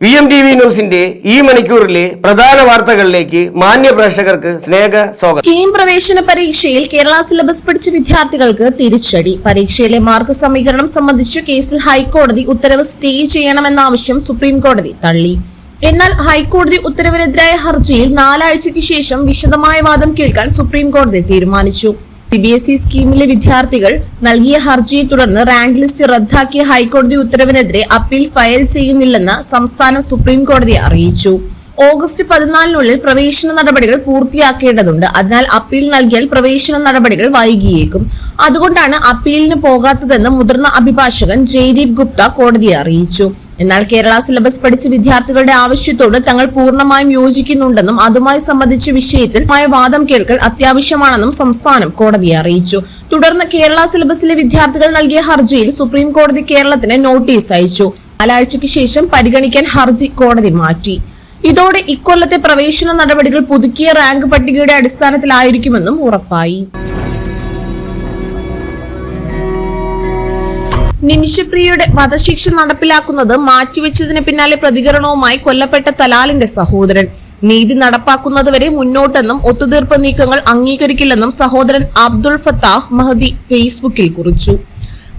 V M T V ന്യൂസിന്റെ ഈ മണിക്കൂറിലെ പ്രധാന വാർത്തകളിലേക്ക് മാന്യ പ്രേക്ഷകർക്ക് സ്നേഹ സ്വാഗതം. കീം പ്രവേശന പരീക്ഷയിൽ കേരള സിലബസ് പഠിച്ച വിദ്യാർത്ഥികൾക്ക് തിരിച്ചടി. പരീക്ഷയിലെ മാർക്ക് സമീകരണം സംബന്ധിച്ച് കേസിൽ ഹൈക്കോടതി ഉത്തരവ് സ്റ്റേ ചെയ്യണമെന്ന ആവശ്യം സുപ്രീം കോടതി തള്ളി. എന്നാൽ ഹൈക്കോടതി ഉത്തരവിനെതിരായ ഹർജിയിൽ നാലാഴ്ചയ്ക്ക് ശേഷം വിശദമായ വാദം കേൾക്കാൻ സുപ്രീം കോടതി തീരുമാനിച്ചു. സി ബി എസ് ഇ സ്കീമിലെ വിദ്യാർത്ഥികൾ നൽകിയ ഹർജിയെ തുടർന്ന് റാങ്ക് ലിസ്റ്റ് റദ്ദാക്കിയ ഹൈക്കോടതി ഉത്തരവിനെതിരെ അപ്പീൽ ഫയൽ ചെയ്യുന്നില്ലെന്ന് സംസ്ഥാന സുപ്രീം കോടതി അറിയിച്ചു. ഓഗസ്റ്റ് പതിനാലിനുള്ളിൽ പ്രവേശന നടപടികൾ പൂർത്തിയാക്കേണ്ടതുണ്ട്. അതിനാൽ അപ്പീൽ നൽകിയാൽ പ്രവേശന നടപടികൾ വൈകിയേക്കും. അതുകൊണ്ടാണ് അപ്പീലിന് പോകാത്തതെന്ന് മുതിർന്ന അഭിഭാഷകൻ ജയ്ദീപ് ഗുപ്ത കോടതിയെ അറിയിച്ചു. എന്നാൽ കേരള സിലബസ് പഠിച്ച വിദ്യാർത്ഥികളുടെ ആവശ്യത്തോട് തങ്ങൾ പൂർണമായും യോജിക്കുന്നുണ്ടെന്നും അതുമായി സംബന്ധിച്ച വിഷയത്തിൽ വാദം കേൾക്കൽ അത്യാവശ്യമാണെന്നും സംസ്ഥാനം കോടതിയെ അറിയിച്ചു. തുടർന്ന് കേരള സിലബസിലെ വിദ്യാർത്ഥികൾ നൽകിയ ഹർജിയിൽ സുപ്രീം കോടതി കേരളത്തിന് നോട്ടീസ് അയച്ചു. നാലാഴ്ചയ്ക്ക് ശേഷം പരിഗണിക്കാൻ ഹർജി കോടതി മാറ്റി. ഇതോടെ ഇക്കൊല്ലത്തെ പ്രവേശന നടപടികൾ പുതുക്കിയ റാങ്ക് പട്ടികയുടെ അടിസ്ഥാനത്തിലായിരിക്കുമെന്നും ഉറപ്പായി. നിമിഷപ്രിയയുടെ വധശിക്ഷ നടപ്പിലാക്കുന്നത് മാറ്റിവെച്ചതിന് പിന്നാലെ പ്രതികരണവുമായി കൊല്ലപ്പെട്ട തലാലിന്റെ സഹോദരൻ. നീതി നടപ്പാക്കുന്നതുവരെ മുന്നോട്ടെന്നും ഒത്തുതീർപ്പ് നീക്കങ്ങൾ അംഗീകരിക്കില്ലെന്നും സഹോദരൻ അബ്ദുൾ ഫത്താഹ് മഹദി ഫേസ്ബുക്കിൽ കുറിച്ചു.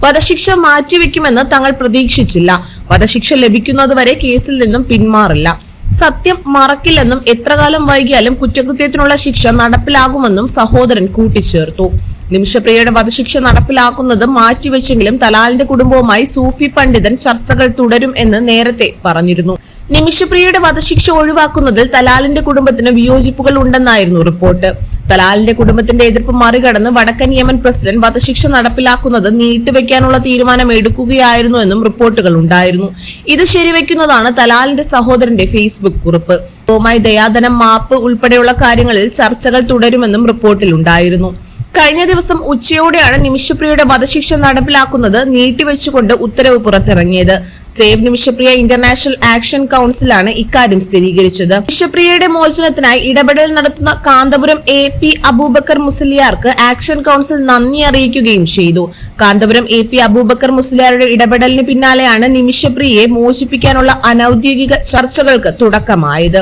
വധശിക്ഷ മാറ്റിവെക്കുമെന്ന് തങ്ങൾ പ്രതീക്ഷിച്ചില്ല. വധശിക്ഷ ലഭിക്കുന്നതുവരെ കേസിൽ നിന്നും പിന്മാറില്ല. സത്യം മറക്കില്ലെന്നും എത്രകാലം വൈകിയാലും കുറ്റകൃത്യത്തിനുള്ള ശിക്ഷ നടപ്പിലാകുമെന്നും സഹോദരൻ കൂട്ടിച്ചേർത്തു. നിമിഷപ്രിയയുടെ വധശിക്ഷ നടപ്പിലാക്കുന്നത് മാറ്റിവെച്ചെങ്കിലും തലാലിന്റെ കുടുംബവുമായി സൂഫി പണ്ഡിതൻ ചർച്ചകൾ തുടരും എന്ന് നേരത്തെ പറഞ്ഞിരുന്നു. നിമിഷപ്രിയയുടെ വധശിക്ഷ ഒഴിവാക്കുന്നതിൽ തലാലിന്റെ കുടുംബത്തിന് വിയോജിപ്പുകൾ ഉണ്ടെന്നായിരുന്നു റിപ്പോർട്ട്. തലാലിന്റെ കുടുംബത്തിന്റെ എതിർപ്പ് മറികടന്ന് വടക്കൻ യമൻ പ്രസിഡന്റ് വധശിക്ഷ നടപ്പിലാക്കുന്നത് നീട്ടിവെക്കാനുള്ള തീരുമാനം എടുക്കുകയായിരുന്നു എന്നും റിപ്പോർട്ടുകൾ ഉണ്ടായിരുന്നു. ഇത് ശരിവെക്കുന്നതാണ് തലാലിന്റെ സഹോദരന്റെ ഫേസ്ബുക്ക് കുറിപ്പ്. തോമായി ദയാധനം മാപ്പ് ഉൾപ്പെടെയുള്ള കാര്യങ്ങളിൽ ചർച്ചകൾ തുടരുമെന്നും റിപ്പോർട്ടിൽ ഉണ്ടായിരുന്നു. കഴിഞ്ഞ ദിവസം ഉച്ചയോടെയാണ് നിമിഷപ്രിയയുടെ വധശിക്ഷ നടപ്പിലാക്കുന്നത് നീട്ടിവെച്ചുകൊണ്ട് ഉത്തരവ് പുറത്തിറങ്ങിയത്. സേവ് നിമിഷപ്രിയ ഇന്റർനാഷണൽ ആക്ഷൻ കൌൺസിലാണ് ഇക്കാര്യം സ്ഥിരീകരിച്ചത്. നിമിഷപ്രിയയുടെ മോചനത്തിനായി ഇടപെടൽ നടത്തുന്ന കാന്തപുരം എ പി അബൂബക്കർ മുസ്ലിയാർക്ക് ആക്ഷൻ കൌൺസിൽ നന്ദി അറിയിക്കുകയും ചെയ്തു. കാന്തപുരം എ പി അബൂബക്കർ മുസ്ലിയാരുടെ ഇടപെടലിന് പിന്നാലെയാണ് നിമിഷപ്രിയയെ മോചിപ്പിക്കാനുള്ള അനൌദ്യോഗിക ചർച്ചകൾക്ക് തുടക്കമായത്.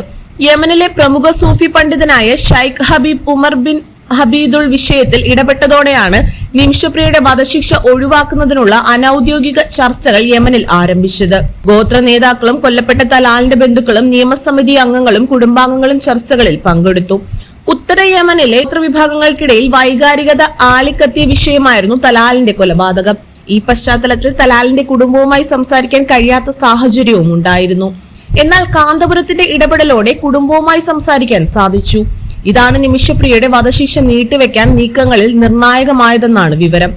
യമനിലെ പ്രമുഖ സൂഫി പണ്ഡിതനായ ഷൈഖ് ഹബീബ് ഉമർ ബിൻ ഹബീദുൾ വിഷയത്തിൽ ഇടപെട്ടതോടെയാണ് നിംഷപ്രിയയുടെ വധശിക്ഷ ഒഴിവാക്കുന്നതിനുള്ള അനൌദ്യോഗിക ചർച്ചകൾ യമനിൽ ആരംഭിച്ചത്. ഗോത്ര നേതാക്കളും കൊല്ലപ്പെട്ട തലാലിന്റെ ബന്ധുക്കളും നിയമസമിതി അംഗങ്ങളും കുടുംബാംഗങ്ങളും ചർച്ചകളിൽ പങ്കെടുത്തു. ഉത്തര യമനിലെ വിഭാഗങ്ങൾക്കിടയിൽ വൈകാരികത ആളിക്കത്തിയ വിഷയമായിരുന്നു തലാലിന്റെ കൊലപാതകം. ഈ പശ്ചാത്തലത്തിൽ തലാലിന്റെ കുടുംബവുമായി സംസാരിക്കാൻ കഴിയാത്ത സാഹചര്യവും ഉണ്ടായിരുന്നു. എന്നാൽ കാന്തപുരത്തിന്റെ ഇടപെടലോടെ കുടുംബവുമായി സംസാരിക്കാൻ സാധിച്ചു. ഇതാണ് നിമിഷപ്രിയയുടെ വധശിക്ഷ നീട്ടിവെക്കാൻ നീക്കങ്ങളിൽ നിർണായകമായതെന്നാണ് വിവരം.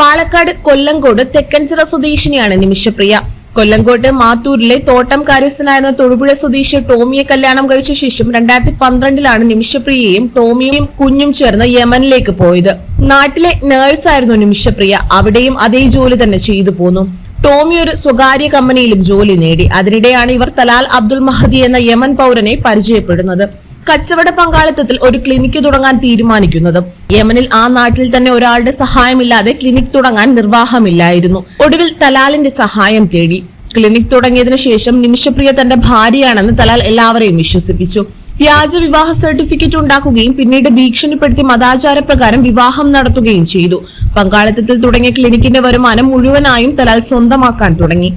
പാലക്കാട് കൊല്ലങ്കോട് തെക്കൻചിറ സ്വദേശിനിയാണ് നിമിഷപ്രിയ. കൊല്ലങ്കോട്ട് മാത്തൂരിലെ തോട്ടം കാര്യസ്ഥനായിരുന്ന തൊടുപുഴ സ്വദേശി ടോമിയെ കല്യാണം കഴിച്ച ശേഷം രണ്ടായിരത്തി പന്ത്രണ്ടിലാണ് നിമിഷപ്രിയയും ടോമിയും കുഞ്ഞും ചേർന്ന് യമനിലേക്ക് പോയത്. നാട്ടിലെ നേഴ്സായിരുന്നു നിമിഷപ്രിയ. അവിടെയും അതേ ജോലി തന്നെ ചെയ്തു പോന്നു. ടോമി ഒരു സ്വകാര്യ കമ്പനിയിലും ജോലി നേടി. അതിനിടെയാണ് ഇവർ തലാൽ അബ്ദുൽ മഹദി എന്ന യമൻ പൗരനെ പരിചയപ്പെടുന്നത്. കച്ചവട പങ്കാളിത്തത്തിൽ ഒരു ക്ലിനിക്ക് തുടങ്ങാൻ തീരുമാനിക്കുന്നതും. യമനിൽ ആ നാട്ടിൽ തന്നെ ഒരാളുടെ സഹായമില്ലാതെ ക്ലിനിക് തുടങ്ങാൻ നിർവാഹമില്ലായിരുന്നു. ഒടുവിൽ തലാലിന്റെ സഹായം തേടി. ക്ലിനിക് തുടങ്ങിയതിനു ശേഷം നിമിഷപ്രിയ തന്റെ ഭാര്യയാണെന്ന് തലാൽ എല്ലാവരെയും വിശ്വസിപ്പിച്ചു. വ്യാജ വിവാഹ സർട്ടിഫിക്കറ്റ് ഉണ്ടാക്കുകയും പിന്നീട് ഭീഷണിപ്പെടുത്തി മതാചാരപ്രകാരം വിവാഹം നടത്തുകയും ചെയ്തു. പങ്കാളിത്തത്തിൽ തുടങ്ങിയ ക്ലിനിക്കിന്റെ വരുമാനം മുഴുവനായും തലാൽ സ്വന്തമാക്കാൻ തുടങ്ങി.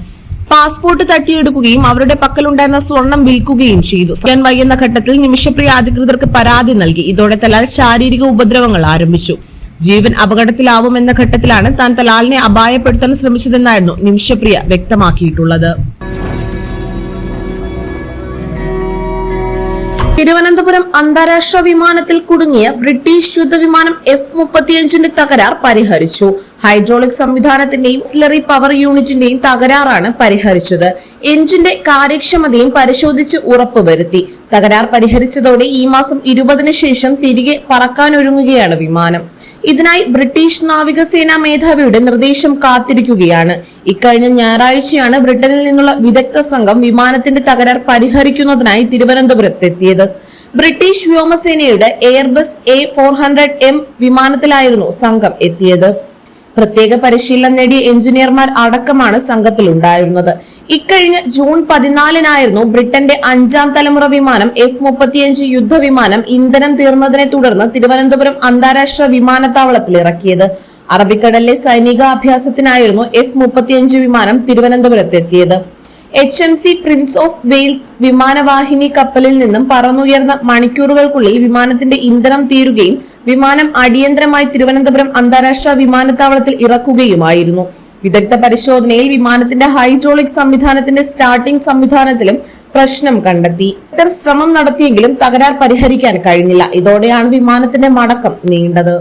പാസ്പോർട്ട് തട്ടിയെടുക്കുകയും അവരുടെ പക്കലുണ്ടായിരുന്ന സ്വർണം വിൽക്കുകയും ചെയ്തു. ചെയ്യാൻ വയ്യുന്ന ഘട്ടത്തിൽ നിമിഷപ്രിയ അധികൃതർക്ക് പരാതി നൽകി. ഇതോടെ തലാൽ ശാരീരിക ഉപദ്രവങ്ങൾ ആരംഭിച്ചു. ജീവൻ അപകടത്തിലാവുമെന്ന ഘട്ടത്തിലാണ് താൻ തലാലിനെ അപായപ്പെടുത്താൻ ശ്രമിച്ചതെന്നായിരുന്നു നിമിഷപ്രിയ വ്യക്തമാക്കിയിട്ടുള്ളത്. തിരുവനന്തപുരം അന്താരാഷ്ട്ര വിമാനത്തിൽ കുടുങ്ങിയ ബ്രിട്ടീഷ് യുദ്ധവിമാനം എഫ് മുപ്പത്തിയഞ്ചിന്റെ തകരാർ പരിഹരിച്ചു. ഹൈഡ്രോളിക് സംവിധാനത്തിന്റെയും സിലറി പവർ യൂണിറ്റിന്റെയും തകരാറാണ് പരിഹരിച്ചത്. എഞ്ചിന്റെ കാര്യക്ഷമതയും പരിശോധിച്ച് ഉറപ്പുവരുത്തി തകരാർ പരിഹരിച്ചതോടെ ഈ മാസം ഇരുപതിന് ശേഷം തിരികെ പറക്കാനൊരുങ്ങുകയാണ് വിമാനം. ഇതിനായി ബ്രിട്ടീഷ് നാവികസേനാ മേധാവിയുടെ നിർദ്ദേശം കാത്തിരിക്കുകയാണ്. ഇക്കഴിഞ്ഞ ഞായറാഴ്ചയാണ് ബ്രിട്ടനിൽ നിന്നുള്ള വിദഗ്ധ സംഘം വിമാനത്തിന്റെ തകരാർ പരിഹരിക്കുന്നതിനായി തിരുവനന്തപുരത്തെത്തിയത്. ബ്രിട്ടീഷ് വ്യോമസേനയുടെ Airbus A four hundred M വിമാനത്തിലായിരുന്നു സംഘം എത്തിയത്. പ്രത്യേക പരിശീലനം നേടിയ എഞ്ചിനീയർമാർ അടക്കമാണ് സംഘത്തിലുണ്ടായിരുന്നത്. ഇക്കഴിഞ്ഞ ജൂൺ പതിനാലിനായിരുന്നു ബ്രിട്ടന്റെ അഞ്ചാം തലമുറ വിമാനം എഫ് മുപ്പത്തിയഞ്ച് യുദ്ധവിമാനം ഇന്ധനം തീർന്നതിനെ തുടർന്ന് തിരുവനന്തപുരം അന്താരാഷ്ട്ര വിമാനത്താവളത്തിൽ ഇറക്കിയത്. അറബിക്കടലിലെ സൈനിക അഭ്യാസത്തിനായിരുന്നു എഫ് മുപ്പത്തിയഞ്ച് വിമാനം തിരുവനന്തപുരത്തെത്തിയത്. H M C prince of Wales വിമാനവാഹിനി കപ്പലിൽ നിന്നും പറന്നുയർന്ന മണിക്കൂറുകൾക്കുള്ളിൽ വിമാനത്തിന്റെ ഇന്ധനം തീരുകയും വിമാനം അടിയന്തരമായി തിരുവനന്തപുരം അന്താരാഷ്ട്ര വിമാനത്താവളത്തിൽ ഇറക്കുകയുമായിരുന്നു. വിദഗ്ധ പരിശോധനയിൽ വിമാനത്തിന്റെ ഹൈഡ്രോളിക് സംവിധാനത്തിന്റെ സ്റ്റാർട്ടിംഗ് സംവിധാനത്തിലും പ്രശ്നം കണ്ടെത്തി. ഇത്തരം ശ്രമം നടത്തിയെങ്കിലും തകരാർ പരിഹരിക്കാൻ കഴിഞ്ഞില്ല. ഇതോടെയാണ് വിമാനത്തിന്റെ മടക്കം നീണ്ടത്.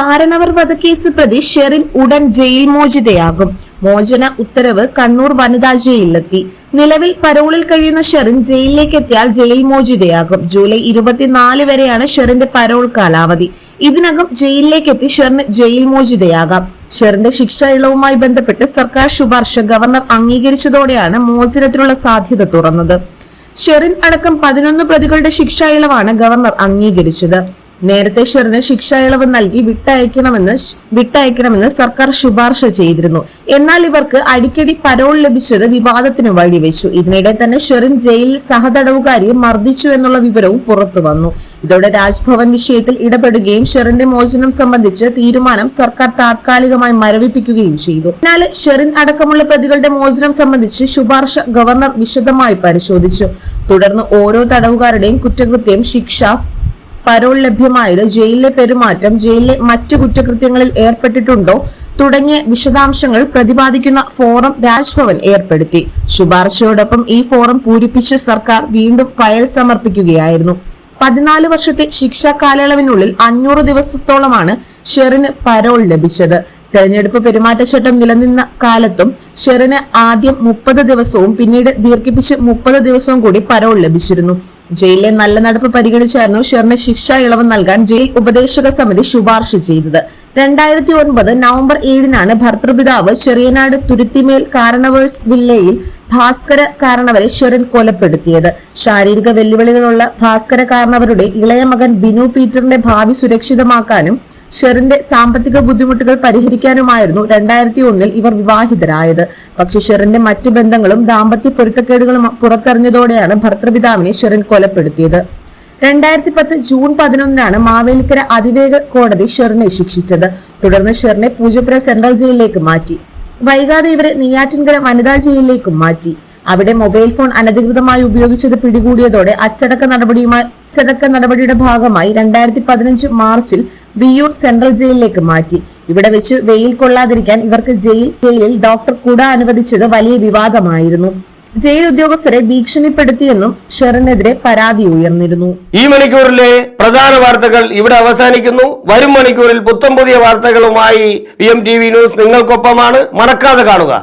കാരണവർ വധക്കേസ് പ്രതി ഷെറിൻ ഉടൻ ജയിൽ മോചിതയാകും. മോചന ഉത്തരവ് കണ്ണൂർ വനിതാ ജയിലിലെത്തി. നിലവിൽ പരോളിൽ കഴിയുന്ന ഷെറിൻ ജയിലിലേക്ക് എത്തിയാൽ ജയിൽ മോചിതയാകും. ജൂലൈ ഇരുപത്തിനാല് വരെയാണ് ഷെറിന്റെ പരോൾ കാലാവധി. ഇതിനകം ജയിലിലേക്ക് എത്തി ഷെറിന് ജയിൽ മോചിതയാകാം. ഷെറിന്റെ ശിക്ഷ ഇളവുമായി ബന്ധപ്പെട്ട് സർക്കാർ ശുപാർശ ഗവർണർ അംഗീകരിച്ചതോടെയാണ് മോചനത്തിനുള്ള സാധ്യത തുറന്നത്. ഷെറിൻ അടക്കം പതിനൊന്ന് പ്രതികളുടെ ശിക്ഷ ഇളവാണ് ഗവർണർ അംഗീകരിച്ചത്. നേരത്തെ ഷെറിന് ശിക്ഷ ഇളവ് നൽകി വിട്ടയക്കണമെന്ന് വിട്ടയക്കണമെന്ന് സർക്കാർ ശുപാർശ ചെയ്തിരുന്നു. എന്നാൽ ഇവർക്ക് അടിക്കടി പരോൾ ലഭിച്ചത് വിവാദത്തിന് വഴിവെച്ചു. ഇതിനിടെ തന്നെ ഷെറിൻ ജയിലിൽ സഹതടവുകാരിയെ മർദ്ദിച്ചു എന്നുള്ള വിവരവും പുറത്തു വന്നു. ഇതോടെ രാജ്ഭവൻ വിഷയത്തിൽ ഇടപെടുകയും ഷെറിന്റെ മോചനം സംബന്ധിച്ച് തീരുമാനം സർക്കാർ താത്കാലികമായി മരവിപ്പിക്കുകയും ചെയ്തു. എന്നാൽ ഷെറിൻ അടക്കമുള്ള പ്രതികളുടെ മോചനം സംബന്ധിച്ച് ശുപാർശ ഗവർണർ വിശദമായി പരിശോധിച്ചു. തുടർന്ന് ഓരോ തടവുകാരുടെയും കുറ്റകൃത്യം ശിക്ഷ പരോൾ ലഭ്യമായത് ജയിലിലെ പെരുമാറ്റം ജയിലിലെ മറ്റ് കുറ്റകൃത്യങ്ങളിൽ ഏർപ്പെട്ടിട്ടുണ്ടോ തുടങ്ങിയ വിശദാംശങ്ങൾ പ്രതിപാദിക്കുന്ന ഫോറം രാജ്ഭവൻ ഏർപ്പെടുത്തി. ശുപാർശയോടൊപ്പം ഈ ഫോറം പൂരിപ്പിച്ച് സർക്കാർ വീണ്ടും ഫയൽ സമർപ്പിക്കുകയായിരുന്നു. പതിനാല് വർഷത്തെ ശിക്ഷാ കാലയളവിനുള്ളിൽ അഞ്ഞൂറ് ദിവസത്തോളമാണ് ഷെറിന് പരോൾ ലഭിച്ചത്. തെരഞ്ഞെടുപ്പ് പെരുമാറ്റച്ചട്ടം നിലനിന്ന കാലത്തും ഷെറിന് ആദ്യം മുപ്പത് ദിവസവും പിന്നീട് ദീർഘിപ്പിച്ച് മുപ്പത് ദിവസവും കൂടി പരോൾ ലഭിച്ചിരുന്നു. ജയിലിലെ നല്ല നടപ്പ് പരിഗണിച്ചായിരുന്നു ഷെറിന് ശിക്ഷാ ഇളവ് നൽകാൻ ജയിൽ ഉപദേശക സമിതി ശുപാർശ ചെയ്തത്. രണ്ടായിരത്തി ഒൻപത് നവംബർ ഏഴിനാണ് ഭർത്തൃപിതാവ് ചെറിയനാട് തുരുത്തിമേൽ കാരണവേഴ്സ് വില്ലയിൽ ഭാസ്കര കാരണവരെ ഷെറിൻ കൊലപ്പെടുത്തിയത്. ശാരീരിക വെല്ലുവിളികളുള്ള ഭാസ്കര കാരണവരുടെ ഇളയ മകൻ ബിനു പീറ്ററിന്റെ ഭാവി സുരക്ഷിതമാക്കാനും ഷെറിന്റെ സാമ്പത്തിക ബുദ്ധിമുട്ടുകൾ പരിഹരിക്കാനുമായിരുന്നു രണ്ടായിരത്തി ഒന്നിൽ ഇവർ വിവാഹിതരായത്. പക്ഷെ ഷെറിന്റെ മറ്റ് ബന്ധങ്ങളും ദാമ്പത്യ പൊരുത്തക്കേടുകളും പുറത്തറിഞ്ഞതോടെയാണ് ഭർത്തൃപിതാവിനെ ഷെറിൻ കൊലപ്പെടുത്തിയത്. രണ്ടായിരത്തി പത്ത് ജൂൺ പതിനൊന്നിനാണ് മാവേലിക്കര അതിവേഗ കോടതി ഷെറിനെ ശിക്ഷിച്ചത്. തുടർന്ന് ഷെറിനെ പൂജപ്പുര സെൻട്രൽ ജയിലിലേക്ക് മാറ്റി. വൈകാതെ ഇവരെ നെയ്യാറ്റിൻകര വനിതാ ജയിലിലേക്കും മാറ്റി. അവിടെ മൊബൈൽ ഫോൺ അനധികൃതമായി ഉപയോഗിച്ചത് പിടികൂടിയതോടെ അച്ചടക്ക നടപടിയുമായി അച്ചടക്ക നടപടിയുടെ ഭാഗമായി രണ്ടായിരത്തി പതിനഞ്ച് മാർച്ചിൽ വിയൂർ സെൻട്രൽ ജയിലിലേക്ക് മാറ്റി. ഇവിടെ വെച്ച് വെയിൽ കൊള്ളാതിരിക്കാൻ ഇവർക്ക് ജയിൽ ജയിലിൽ ഡോക്ടർ കുട അനുവദിച്ചത് വലിയ വിവാദമായിരുന്നു. ജയിൽ ഉദ്യോഗസ്ഥരെ ഭീഷണിപ്പെടുത്തിയെന്നും ഷെറിനെതിരെ പരാതി ഉയർന്നിരുന്നു. ഈ മണിക്കൂറിലെ പ്രധാന വാർത്തകൾ ഇവിടെ അവസാനിക്കുന്നു. വരും മണിക്കൂറിൽ പുത്തം പുതിയ വാർത്തകളുമായി P M T V news നിങ്ങൾക്കൊപ്പമാണ്. മറക്കാതെ കാണുക.